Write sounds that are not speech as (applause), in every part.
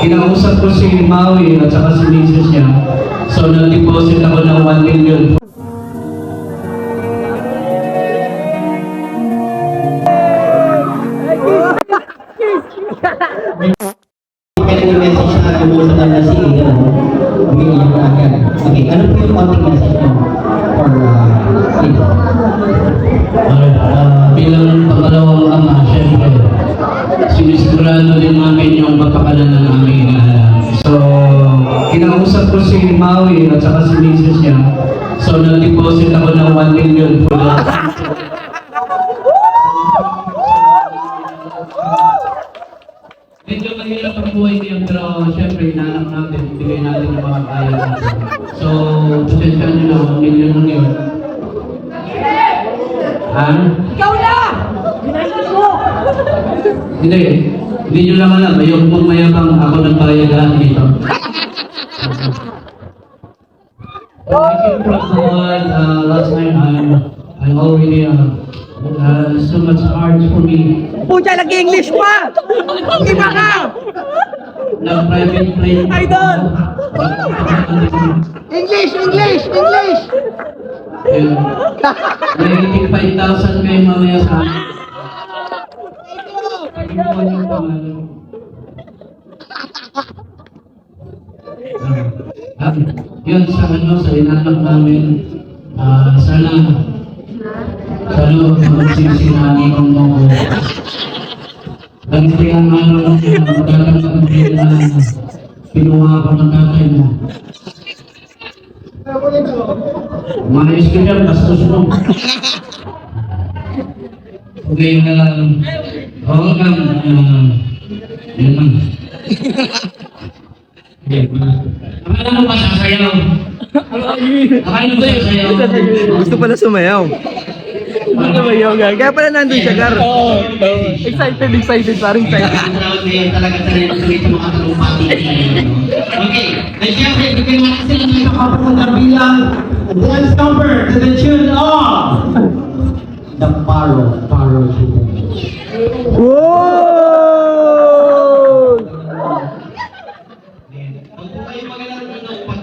kinausap ko si Maui at saka si Mrs. niya. So, nag-deposit ako ng 1 million. Kaya yung message na lumusan na si Ian, umiiyak na agad. Okay, ano po yung konting message mo for uh, Ian? Uh, bilang pangalawang ko si Maui at saka si Mrs. niya. So, nag-deposit ako ng 1 million for the Medyo mahirap ang buhay niya, pero syempre, inaanap natin, ibigay natin ang mga kaya natin. So, pasensya nyo na, 1 million lang yun. Ha? Ikaw na! Ginagawa mo! Hindi. Hindi nyo lang alam. Ayoko pong mayabang ako ng bayad dito. When I came from the world uh, last night, I'm, I'm already, uh, uh, so much hard for me. Pucha, nag-English pa! Iba ka! Nag-private plane. Idol! English! English! English! Ayun. May 5,000 kayo mamaya sa akin. Hindi ko Ah, yun sa ano, sa inanak namin, ah, sana, sana magsisinani kong mo. Ganito yung ano, magkakaroon din na pinuha ko ng tatay mo. Umayos ka dyan, bastos mo. Okay na lang. Oo nga, uh, yun lang. (laughs) Akala mo ba sasayaw? Akala mo ba sasayaw? Gusto pala sumayaw. Sumayaw nga. Kaya pala nandun siya, Gar. Excited, excited, parang excited. Proud eh, talaga talaga dito mga talumpati. (laughs) Okay, ay siyempre, bigyan natin sila ng kapunta bilang dance number to the tune of The Paro, Paro Hidden. Wow! Huwag po kayo magalala dito pag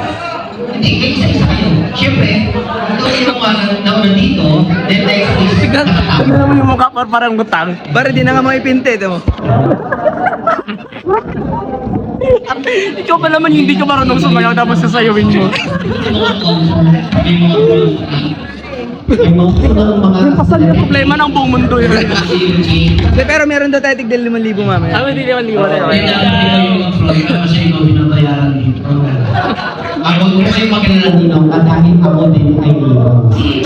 Hindi, isa-isa kayo. Siyempre, ikaw yung mga nauna dito, then next is nakatapos. Ano naman yung mukha par parang butang? Bare, di na nga maipinte. Ito mo. Ikaw pa naman yung hindi ka marunong sumayaw tapos sasayawin mo. Mga Pasal yung problema ng buong mundo yun. Pero meron daw tayo tigdal 5,000 mamaya. Sabi hindi naman liwan Kaya dami na yung vlog na kasi ikaw binabayaran dito. Ako ko kayo magalala dito at dahil ako din ay eh.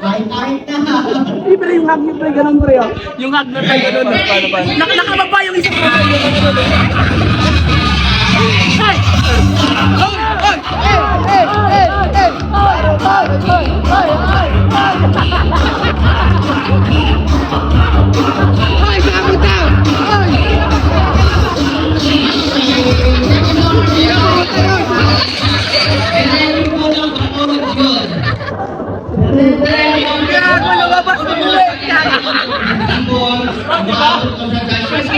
Kahit-kahit na. Libre yung hug, libre ganun pre. oh. Yung hug na tayo ganun. Paano pa? Nak nakababa yung isip mo. Hey! 好，我们再说一下。